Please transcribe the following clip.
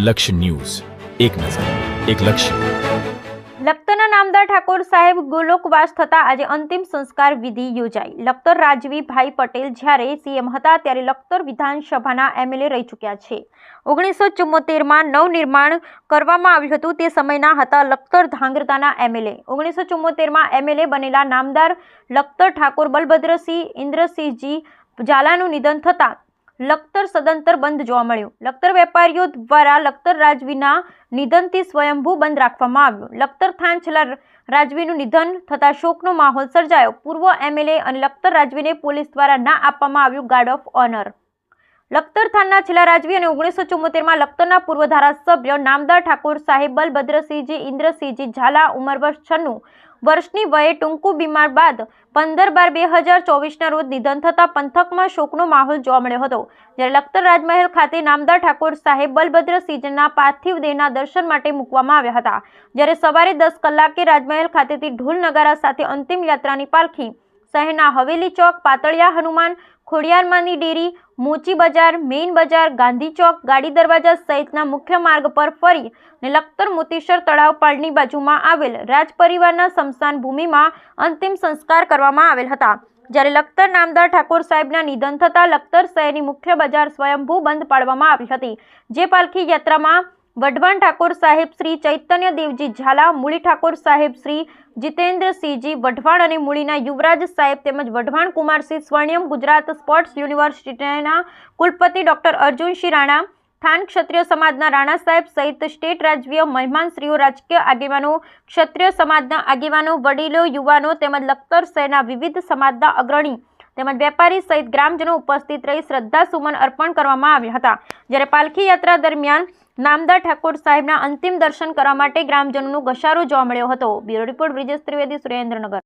લક્ષ્ય ન્યૂઝ. એક નજર, એક લક્ષ્ય. લખતરના નામદાર ઠાકોર સાહેબ ગોલોકવાસ થતા આજે અંતિમ સંસ્કાર વિધિ યોજાઈ. લખતર રાજવીભાઈ પટેલ જ્યારે સીએમ હતા ત્યારે લખતર વિધાનસભાના એમએલએ રહી ચૂક્યા છે. ઓગણીસો ચુમ્મોતેરમાં નવનિર્માણ કરવામાં આવ્યું હતું તે સમયના હતા લખતર ધાંગ્રતાના એમએલએ. ઓગણીસો ચુમ્મોતેરમાં એમએલએ બનેલા નામદાર લખતર ઠાકોર બલભદ્રસિંહ ઇન્દ્રસિંહજી ઝાલાનું નિધન થતાં લખતર સદંતર બંધ જોવા મળ્યું. લખતર વેપારીઓ દ્વારા લખતર રાજવીના નિધનથી સ્વયંભૂ બંધ રાખવામાં આવ્યું. લખતર છેલ્લા રાજવીનું નિધન થતાં શોકનો માહોલ સર્જાયો. પૂર્વ એમએલએ અને લખતર રાજવીને પોલીસ દ્વારા ના આપવામાં આવ્યું ગાર્ડ ઓફ ઓનર. લખતર થાનના છેલ્લા રાજવી અને ઓગણીસો ચુમ્મોતેરમાં લખતરના પૂર્વ ધારાસભ્ય નામદાર ઠાકોર સાહેબ બલભદ્રસિંહજી, ઇન્દ્રસિંહજી ઝાલા ઉંમર વર્ષ છન્નું વર્ષની વયે ટૂંકું બીમાર બાદ પંદર બાર બે હજાર ચોવીસના રોજ નિધન થતાં પંથકમાં શોકનો માહોલ જોવા મળ્યો હતો, જ્યારે લખતર રાજમહેલ ખાતે નામદાર ઠાકોર સાહેબ બલભદ્રસિંહના પાર્થિવ દેહના દર્શન માટે મૂકવામાં આવ્યા હતા. જ્યારે સવારે દસ કલાકે રાજમહેલ ખાતેથી ઢોલ નગારા સાથે અંતિમ યાત્રાની પાલખી, શહેરના હવેલી ચોક, પાતળિયા હનુમાન ખોડિયારમાંની ડેરી, મોચી બજાર, મેઇન બજાર, ગાંધી ચોક, ગાડી દરવાજા સહિતના મુખ્ય માર્ગ પર ફરી અને લખતર મોતીસર તળાવ પાળની બાજુમાં આવેલ રાજ પરિવારના સ્મશાન ભૂમિમાં અંતિમ સંસ્કાર કરવામાં આવેલ હતા. જ્યારે લખતર નામદાર ઠાકોર સાહેબના નિધન થતાં લખતર શહેરની મુખ્ય બજાર સ્વયંભૂ બંધ પાડવામાં આવી હતી. જે પાલખી યાત્રામાં વઢવાણ ઠાકોર સાહેબ શ્રી ચૈતન્ય દેવજી ઝાલા, મૂળી ઠાકોર સાહેબ શ્રી જીતેન્દ્રસિંહજી વઢવાણ અને મૂળીના યુવરાજ સાહેબ તેમજ વઢવાણ કુમારસિંહ સ્વર્ણિયમ ગુજરાત સ્પોર્ટ્સ યુનિવર્સિટીના કુલપતિ ડોક્ટર અર્જુનસિંહ રાણા, થાન ક્ષત્રિય સમાજના રાણા સાહેબ સહિત સ્ટેટ રાજવીય મહેમાનશ્રીઓ, રાજકીય આગેવાનો, ક્ષત્રિય સમાજના આગેવાનો, વડીલો, યુવાનો તેમજ લખતર શહેરના વિવિધ સમાજના અગ્રણી તેમજ વેપારી સહિત ગ્રામજનો ઉપસ્થિત રહી શ્રદ્ધા સુમન અર્પણ કરવામાં આવ્યા હતા. જ્યારે પાલખી યાત્રા દરમિયાન નામદાર ઠાકોર સાહેબના અંતિમ દર્શન કરવા માટે ગ્રામજનોનો ઘસારો જોવા મળ્યો હતો. Bureau report Brijesh Trivedi, Surendranagar.